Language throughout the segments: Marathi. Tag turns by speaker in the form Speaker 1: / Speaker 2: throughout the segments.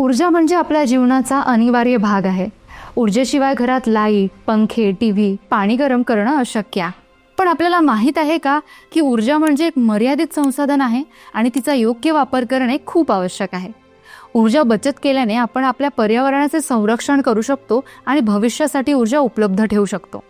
Speaker 1: ऊर्जा म्हणजे आपल्या जीवनाचा अनिवार्य भाग आहे. ऊर्जेशिवाय घरात लाइट पंखे टी व्ही पाणी गरम करणं अशक्य. आहे पण आपल्याला माहीत आहे का की ऊर्जा म्हणजे एक मर्यादित संसाधन आहे आणि तिचा योग्य वापर करणे खूप आवश्यक आहे. ऊर्जा बचत केल्याने आपण आपल्या पर्यावरणाचे संरक्षण करू शकतो आणि भविष्यासाठी ऊर्जा उपलब्ध ठेवू शकतो.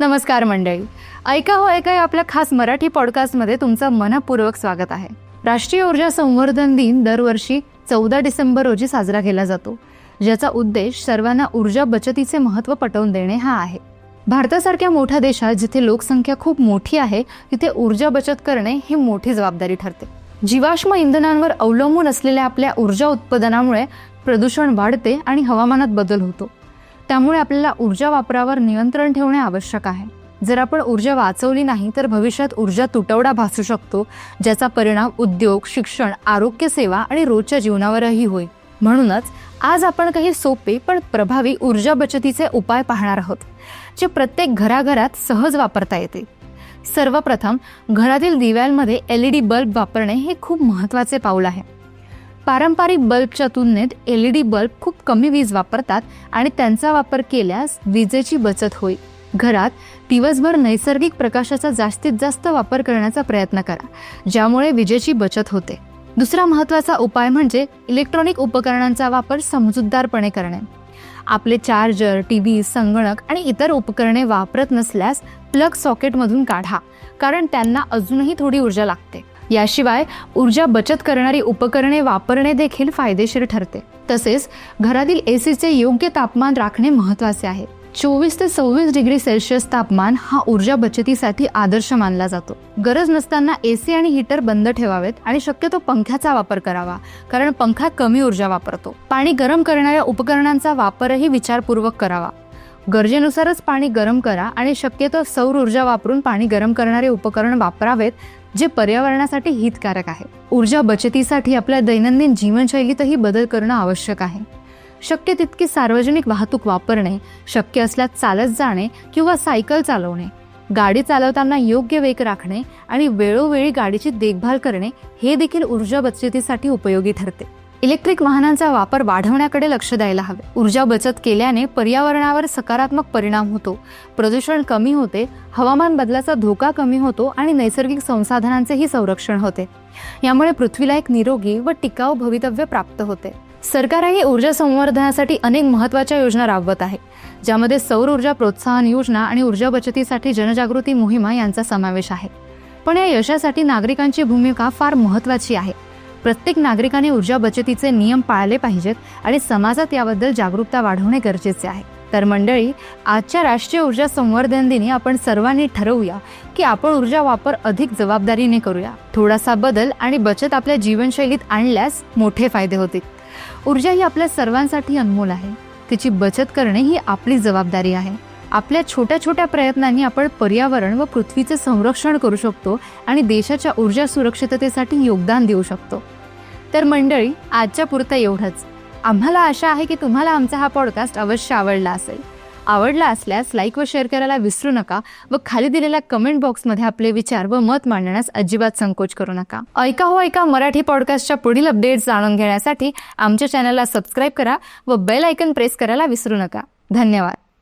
Speaker 1: नमस्कार मंडळी. ऐका हो ऐका या आपल्या खास मराठी पॉडकास्टमध्ये तुमचं मनपूर्वक स्वागत आहे. राष्ट्रीय ऊर्जा संवर्धन दिन दरवर्षी चौदा डिसेंबर रोजी साजरा केला जातो ज्याचा उद्देश सर्वांना ऊर्जा बचतीचे महत्त्व पटवून देणे हा आहे. भारतासारख्या मोठ्या देशात जिथे लोकसंख्या खूप मोठी आहे तिथे ऊर्जा बचत करणे ही मोठी जबाबदारी ठरते. जीवाश्म इंधनांवर अवलंबून असलेल्या आपल्या ऊर्जा उत्पादनामुळे प्रदूषण वाढते आणि हवामानात बदल होतो. त्यामुळे आपल्याला ऊर्जा वापरावर नियंत्रण ठेवणे आवश्यक आहे. जर आपण ऊर्जा वाचवली नाही तर भविष्यात ऊर्जा तुटवडा भासू शकतो ज्याचा परिणाम उद्योग शिक्षण आरोग्य सेवा आणि रोजच्या जीवनावरही होईल म्हणूनच आज आपण काही सोपे पण प्रभावी ऊर्जा बचतीचे उपाय पाहणार आहोत जे प्रत्येक घराघरात सहज वापरता येते. सर्वप्रथम घरातील दिव्यांमध्ये एल ई डी बल्ब वापरणे हे खूप महत्त्वाचे पाऊल आहे. पारंपरिक बल्बच्या तुलनेत एल ई डी बल्ब खूप कमी वीज वापरतात आणि त्यांचा वापर केल्यास विजेची बचत होईल घरात दिवसभर नैसर्गिक प्रकाशाचा जास्तीत जास्त वापर करण्याचा प्रयत्न करा ज्यामुळे विजेची बचत होते. दुसरा महत्त्वाचा उपाय म्हणजे इलेक्ट्रॉनिक उपकरणांचा वापर समजूतदारपणे करणे. आपले चार्जर टी व्ही संगणक आणि इतर उपकरणे वापरत नसल्यास प्लग सॉकेटमधून काढा कारण त्यांना अजूनही थोडी ऊर्जा लागते. याशिवाय ऊर्जा बचत करणारी उपकरणे वापरणे देखील फायदेशीर ठरते. तसेच घरातील एसीचे योग्य तापमान राखणे महत्त्वाचे आहे. चोवीस ते सव्वीस डिग्री सेल्सिअस तापमान हा ऊर्जा बचतीसाठी आदर्श मानला जातो. गरज नसताना एसी आणि हीटर बंद ठेवावेत आणि शक्यतो पंख्याचा वापर करावा कारण पंखा कमी ऊर्जा वापरतो. पाणी गरम करणाऱ्या उपकरणांचा वापरही विचारपूर्वक करावा. गरजेनुसारच पाणी गरम करा आणि शक्यतो सौर ऊर्जा वापरून पाणी गरम करणारे उपकरण वापरावेत जे पर्यावरणासाठी हितकारक आहे. ऊर्जा बचतीसाठी आपल्या दैनंदिन जीवनशैलीतही बदल करणं आवश्यक आहे. शक्य तितकी सार्वजनिक वाहतूक वापरणे शक्य असल्यास चालत जाणे किंवा सायकल चालवणे गाडी चालवताना योग्य वेग राखणे आणि वेळोवेळी गाडीची देखभाल करणे हे देखील ऊर्जा बचतीसाठी उपयोगी ठरते. इलेक्ट्रिक वाहनांचा वापर वाढवण्याकडे लक्ष द्यायला हवे. ऊर्जा बचत केल्याने पर्यावरणावर सकारात्मक परिणाम होतो. प्रदूषण कमी होते हवामान बदलाचा धोका कमी होतो आणि नैसर्गिक संसाधनांचेही संरक्षण होते. यामुळे पृथ्वीला एक निरोगी व टिकाऊ भवितव्य प्राप्त होते. सरकारही ऊर्जा संवर्धनासाठी अनेक महत्त्वाच्या योजना राबवत आहे ज्यामध्ये सौर ऊर्जा प्रोत्साहन योजना आणि ऊर्जा बचतीसाठी जनजागृती मोहिमा यांचा समावेश आहे. पण या यशासाठी नागरिकांची भूमिका फार महत्त्वाची आहे. प्रत्येक नागरिकाने ऊर्जा बचतीचे नियम पाळले पाहिजेत आणि समाजात याबद्दल जागरूकता वाढवणे गरजेचे आहे. तर मंडळी आजच्या राष्ट्रीय ऊर्जा संवर्धन दिनी आपण सर्वांनी ठरवूया की आपण ऊर्जा वापर अधिक जबाबदारीने करूया. थोडासा बदल आणि बचत आपल्या जीवनशैलीत आणल्यास मोठे फायदे होतील. ऊर्जा ही आपल्या सर्वांसाठी अनमोल आहे. तिची बचत करणे ही आपली जबाबदारी आहे. आपल्या छोट्या छोट्या प्रयत्नांनी आपण पर्यावरण व पृथ्वीचे संरक्षण करू शकतो आणि देशाच्या ऊर्जा सुरक्षिततेसाठी योगदान देऊ शकतो. तर मंडळी आजच्या पुरतं एवढंच. आम्हाला आशा आहे की तुम्हाला आमचा हा पॉडकास्ट अवश्य आवडला असेल. आवडला असल्यास लाईक व शेअर करायला विसरू नका व खाली दिलेल्या कमेंट बॉक्समध्ये आपले विचार व मत मांडण्यास अजिबात संकोच करू नका. ऐका हो ऐका मराठी पॉडकास्टच्या पुढील अपडेट्स जाणून घेण्यासाठी आमच्या चॅनलला सबस्क्राईब करा व बेल आयकन प्रेस करायला विसरू नका. धन्यवाद.